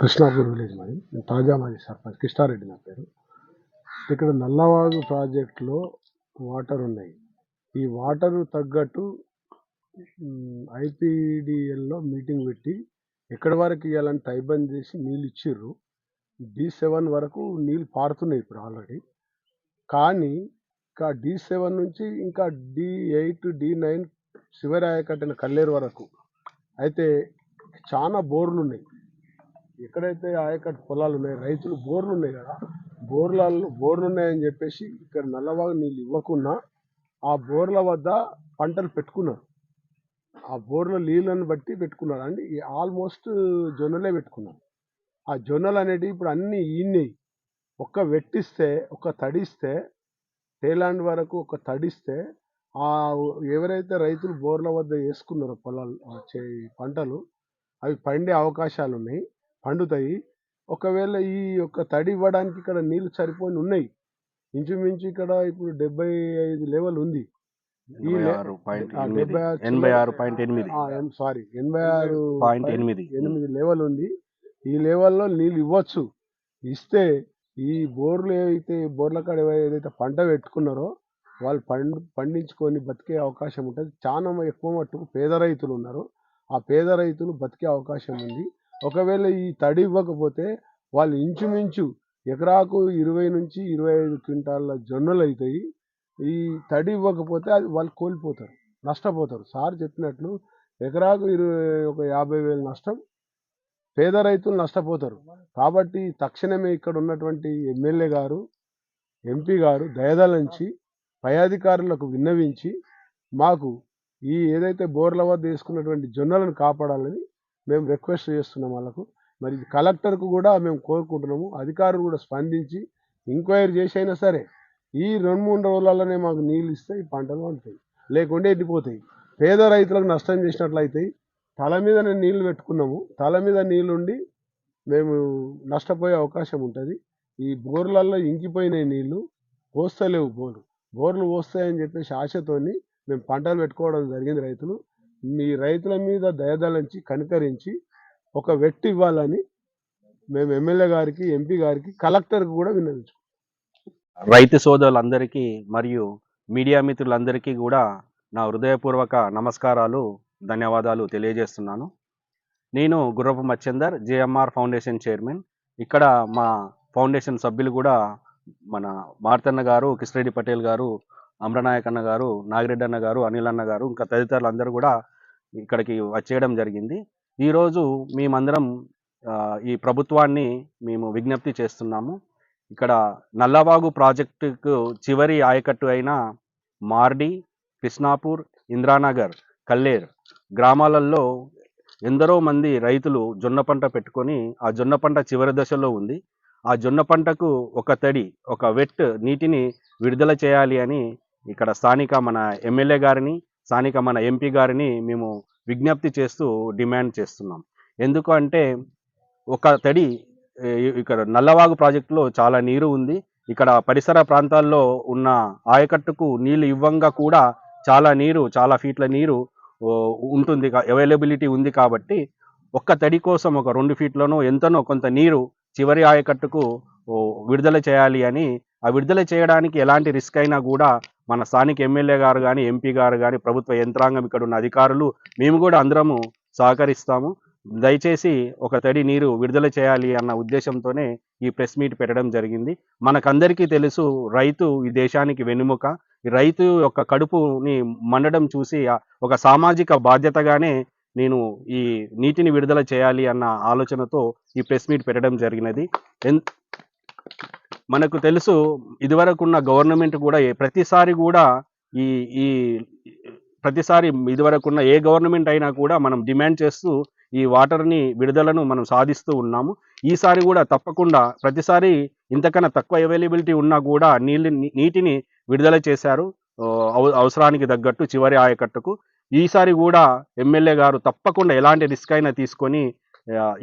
Krishnapur village మాది. నేను తాజా మాజీ సర్పంచ్. కృష్ణారెడ్డి నా పేరు. ఇక్కడ నల్లవాగు ప్రాజెక్టులో వాటర్ ఉన్నాయి. ఈ వాటర్ తగ్గట్టు ఐపీడిఎల్లో మీటింగ్ పెట్టి ఎక్కడి వరకు ఇవ్వాలని టైబంద్ చేసి నీళ్ళు ఇచ్చిర్రు. డి సెవెన్ వరకు నీళ్ళు పారుతున్నాయి ఇప్పుడు ఆల్రెడీ. కానీ ఇంకా డి సెవెన్ నుంచి ఇంకా డి ఎయిట్ డి నైన్ శివరాయ కట్టిన కల్లేరు వరకు. అయితే చాలా బోర్లు ఉన్నాయి ఎక్కడైతే ఆయకట్టు పొలాలు ఉన్నాయి రైతులు బోర్లు ఉన్నాయి కదా బోర్లలో బోర్లు ఉన్నాయని చెప్పేసి ఇక్కడ నల్లవాగు నీళ్ళు ఇవ్వకుండా ఆ బోర్ల వద్ద పంటలు పెట్టుకున్నారు. ఆ బోర్ల నీళ్ళని బట్టి పెట్టుకున్నారు. అంటే ఆల్మోస్ట్ జొన్నలే పెట్టుకున్నారు. ఆ జొన్నలు అనేటివి ఇప్పుడు అన్నీ ఈనాయి ఒక్క వెట్టిస్తే ఒక తడిస్తే టేలాండ్ వరకు ఒక తడిస్తే ఆ ఎవరైతే రైతులు బోర్ల వద్ద వేసుకున్నారో పొలాలు పంటలు అవి పండే అవకాశాలు ఉన్నాయి పండుతాయి. ఒకవేళ ఈ యొక్క తడి ఇవ్వడానికి ఇక్కడ నీళ్ళు సరిపోని ఉన్నాయి. ఇంచుమించు ఇక్కడ ఇప్పుడు డెబ్బై ఐదు లెవెల్ ఉంది. ఈ ఎనభై ఆరు పాయింట్ ఎనిమిది. డెబ్బై ఆరు ఎనభై ఆరు పాయింట్ ఎనిమిది. సారీ ఎనభై ఆరు పాయింట్ ఎనిమిది. ఎనిమిది లెవెల్ ఉంది. ఈ లెవెల్లో నీళ్ళు ఇవ్వచ్చు. ఇస్తే ఈ బోర్లు ఏవైతే బోర్ల కాడ ఏదైతే పంట పెట్టుకున్నారో వాళ్ళు పండు పండించుకొని బతికే అవకాశం ఉంటుంది. చాలా ఎక్కువ మట్టుకు పేద రైతులు ఉన్నారు. ఆ పేద రైతులు బతికే అవకాశం ఉంది. ఒకవేళ ఈ తడి ఇవ్వకపోతే వాళ్ళు ఇంచుమించు ఎకరాకు ఇరవై నుంచి ఇరవై ఐదు క్వింటాల జొన్నలు అవుతాయి ఈ తడి ఇవ్వకపోతే అది వాళ్ళు కోల్పోతారు నష్టపోతారు. సార్ చెప్పినట్లు ఎకరాకు ఇరవై ఒక యాభై వేలు నష్టం పేద రైతులు నష్టపోతారు. కాబట్టి తక్షణమే ఇక్కడ ఉన్నటువంటి ఎమ్మెల్యే గారు ఎంపీ గారు దయదలంచి పై అధికారులకు విన్నవించి మాకు ఈ ఏదైతే బోర్ల వద్ద వేసుకున్నటువంటి జొన్నలను కాపాడాలని మేము రిక్వెస్ట్ చేస్తున్నాం వాళ్ళకు. మరి కలెక్టర్కు కూడా మేము కోరుకుంటున్నాము. అధికారులు కూడా స్పందించి ఎంక్వైరీ చేసి అయినా సరే ఈ రెండు మూడు రోజులలోనే మాకు నీళ్ళు ఇస్తే ఈ పంటలు పండుతాయి. లేకుంటే ఎండిపోతాయి. పేద రైతులకు నష్టం చేసినట్లయితాయి తల మీద నీళ్ళు పెట్టుకున్నాము. తల మీద నీళ్ళుండి మేము నష్టపోయే అవకాశం ఉంటుంది. ఈ బోర్లలో ఇంకిపోయినాయి నీళ్ళు. పోస్తలేవు బోర్లు బోర్లు పోస్తాయని చెప్పేసి ఆశతోని మేము పంటలు పెట్టుకోవడం జరిగింది రైతులు. మీ రైతుల మీద దయదలంచి కనికరించి ఒక వెట్టి ఇవ్వాలని మేము ఎమ్మెల్యే గారికి ఎంపీ గారికి కలెక్టర్కి కూడా విన్నవించుకున్నాం రైతు సోదరులందరికీ మరియు మీడియా మిత్రులందరికీ కూడా నా హృదయపూర్వక నమస్కారాలు ధన్యవాదాలు తెలియజేస్తున్నాను. నేను గుర్రపు మచ్చెందర్ జేఎంఆర్ ఫౌండేషన్ చైర్మన్. ఇక్కడ మా ఫౌండేషన్ సభ్యులు కూడా మన మార్తన్న గారు కిష్రెడ్డి పటేల్ గారు అమ్రనాయక్ అన్న గారు నాగిరెడ్డి అన్న గారు అనిల్ అన్న గారు ఇంకా తదితరులు అందరూ కూడా ఇక్కడికి వచ్చేయడం జరిగింది. ఈరోజు మేమందరం ఈ ప్రభుత్వాన్ని మేము విజ్ఞప్తి చేస్తున్నాము. ఇక్కడ నల్లవాగు ప్రాజెక్టుకు చివరి ఆయకట్టు అయిన మార్డి కృష్ణాపూర్ ఇంద్రానగర్ కల్లేర్ గ్రామాలలో ఎందరో మంది రైతులు జొన్న పంట పెట్టుకొని ఆ జొన్న పంట చివరి దశలో ఉంది. ఆ జొన్న పంటకు ఒక తడి ఒక వెట్ నీటిని విడుదల చేయాలి అని ఇక్కడ స్థానిక మన ఎమ్మెల్యే గారిని స్థానిక మన ఎంపీ గారిని మేము విజ్ఞప్తి చేస్తూ డిమాండ్ చేస్తున్నాం. ఎందుకు అంటే ఒక తడి ఇక్కడ నల్లవాగు ప్రాజెక్టులో చాలా నీరు ఉంది. ఇక్కడ పరిసర ప్రాంతాల్లో ఉన్న ఆయకట్టుకు నీళ్ళు ఇవ్వంగా కూడా చాలా నీరు చాలా ఫీట్ల నీరు ఉంటుంది. అవైలబిలిటీ ఉంది కాబట్టి ఒక్క తడి కోసం ఒక రెండు ఫీట్లోనో ఎంతనో కొంత నీరు చివరి ఆయకట్టుకు విడుదల చేయాలి అని. ఆ విడుదల చేయడానికి ఎలాంటి రిస్క్ అయినా కూడా మన స్థానిక ఎమ్మెల్యే గారు కానీ ఎంపీ గారు కానీ ప్రభుత్వ యంత్రాంగం ఇక్కడ ఉన్న అధికారులు మేము కూడా అందరము సహకరిస్తాము. దయచేసి ఒక తడి నీరు విడుదల చేయాలి అన్న ఉద్దేశంతోనే ఈ ప్రెస్ మీట్ పెట్టడం జరిగింది. మనకందరికీ తెలుసు రైతు ఈ దేశానికి వెన్నుముక. రైతు యొక్క కడుపుని మండడం చూసి ఒక సామాజిక బాధ్యతగానే నేను ఈ నీటిని విడుదల చేయాలి అన్న ఆలోచనతో ఈ ప్రెస్ మీట్ పెట్టడం జరిగినది. ఎన్- మనకు తెలుసు ఇదివరకున్న గవర్నమెంట్ కూడా ప్రతిసారి కూడా ఈ ఈ ప్రతిసారి ఇదివరకున్న ఏ గవర్నమెంట్ అయినా కూడా మనం డిమాండ్ చేస్తూ ఈ వాటర్ని విడుదలను మనం సాధిస్తూ ఉన్నాము. ఈసారి కూడా తప్పకుండా ప్రతిసారి ఇంతకన్నా తక్కువ అవైలబిలిటీ ఉన్నా కూడా నీళ్ళు నీటిని విడుదల చేశారు. అవ- అవసరానికి తగ్గట్టు చివరి ఆయకట్టుకు. ఈసారి కూడా ఎమ్మెల్యే గారు తప్పకుండా ఎలాంటి రిస్క్ అయినా తీసుకొని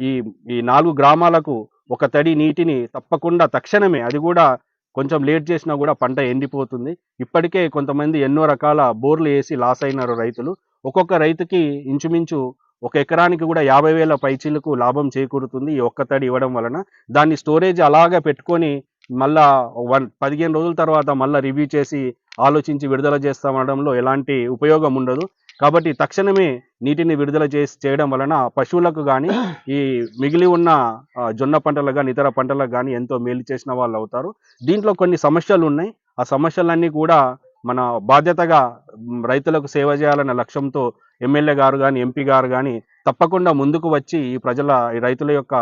ఈ ఈ నాలుగు గ్రామాలకు ఒక తడి నీటిని తప్పకుండా తక్షణమే అది కూడా కొంచెం లేట్ చేసినా కూడా పంట ఎండిపోతుంది. ఇప్పటికే కొంతమంది ఎన్నో రకాల బోర్లు వేసి లాస్ అయినారు రైతులు. ఒక్కొక్క రైతుకి ఇంచుమించు ఒక ఎకరానికి కూడా యాభై వేల పైచీలకు లాభం చేకూరుతుంది ఈ ఒక్క తడి ఇవ్వడం వలన. దాన్ని స్టోరేజ్ అలాగే పెట్టుకొని మళ్ళా వన్ పదిహేను రోజుల తర్వాత మళ్ళీ రివ్యూ చేసి ఆలోచించి విడుదల చేస్తామనడంలో ఎలాంటి ఉపయోగం ఉండదు. కాబట్టి తక్షణమే నీటిని విడుదల చేసి చేయడం వలన పశువులకు కానీ ఈ మిగిలి ఉన్న జొన్న పంటలకు కానీ ఇతర పంటలకు కానీ ఎంతో మేలు చేసిన వాళ్ళు అవుతారు. దీంట్లో కొన్ని సమస్యలు ఉన్నాయి. ఆ సమస్యలన్నీ కూడా మన బాధ్యతగా రైతులకు సేవ చేయాలన్న లక్ష్యంతో ఎమ్మెల్యే గారు కానీ ఎంపీ గారు కానీ తప్పకుండా ముందుకు వచ్చి ఈ ప్రజల ఈ రైతుల యొక్క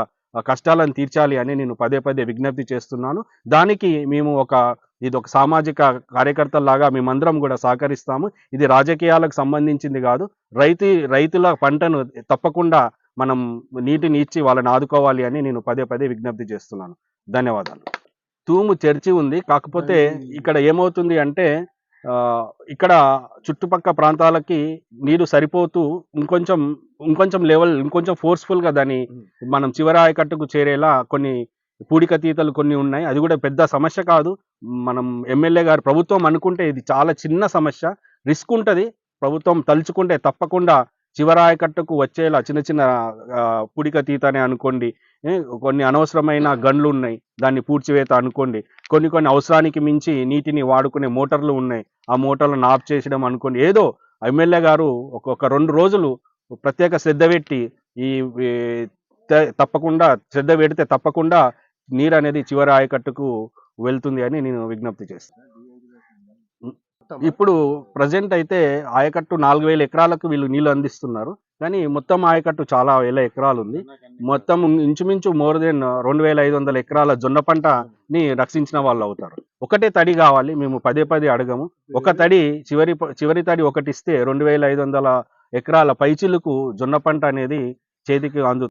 కష్టాలను తీర్చాలి అని నేను పదే పదే విజ్ఞప్తి చేస్తున్నాను. దానికి మేము ఒక ఇది ఒక సామాజిక కార్యకర్తలాగా మేమందరం కూడా సహకరిస్తాము. ఇది రాజకీయాలకు సంబంధించింది కాదు. రైతు రైతుల పంటను తప్పకుండా మనం నీటిని ఇచ్చి వాళ్ళని ఆదుకోవాలి అని నేను పదే పదే విజ్ఞప్తి చేస్తున్నాను. ధన్యవాదాలు. తూము చర్చి ఉంది. కాకపోతే ఇక్కడ ఏమవుతుంది అంటే ఇక్కడ చుట్టుపక్క ప్రాంతాలకి నీరు సరిపోతూ ఇంకొంచెం ఇంకొంచెం లెవెల్ ఇంకొంచెం ఫోర్స్ఫుల్గా దాన్ని మనం చివరి ఆయకట్టుకు చేరేలా కొన్ని పూడికతీతలు కొన్ని ఉన్నాయి. అది కూడా పెద్ద సమస్య కాదు. మనం ఎమ్మెల్యే గారు ప్రభుత్వం అనుకుంటే ఇది చాలా చిన్న సమస్య. రిస్క్ ఉంటుంది. ప్రభుత్వం తలుచుకుంటే తప్పకుండా చివరాయకట్టకు వచ్చేలా చిన్న చిన్న పూడికతీతనే అనుకోండి. కొన్ని అనవసరమైన గన్లు ఉన్నాయి. దాన్ని పూడ్చివేత అనుకోండి. కొన్ని కొన్ని అవసరానికి మించి నీటిని వాడుకునే మోటార్లు ఉన్నాయి. ఆ మోటార్లను ఆఫ్ చేసడం అనుకోండి. ఏదో ఎమ్మెల్యే గారు ఒక రెండు రోజులు ప్రత్యేక శ్రద్ధ పెట్టి ఈ ఈ త- తప్పకుండా శ్రద్ధ పెడితే తప్పకుండా నీరు అనేది చివరి ఆయకట్టుకు వెళ్తుంది అని నేను విజ్ఞప్తి చేస్తాను ఇప్పుడు ప్రజెంట్ అయితే ఆయకట్టు నాలుగు వేల ఎకరాలకు వీళ్ళు నీళ్ళు అందిస్తున్నారు. కానీ మొత్తం ఆయకట్టు చాలా వేల ఎకరాలు ఉంది మొత్తం ఇంచుమించు మోర్ దెన్ రెండు వేల ఐదు వందల ఎకరాల జొన్న పంటని రక్షించిన వాళ్ళు అవుతారు. ఒకటే తడి కావాలి. మేము పదే పదే అడగము. ఒక తడి చివరి చివరి తడి ఒకటి ఇస్తే రెండు వేల ఐదు వందల ఎకరాల పైచిలకు జొన్న పంట అనేది చేతికి అందు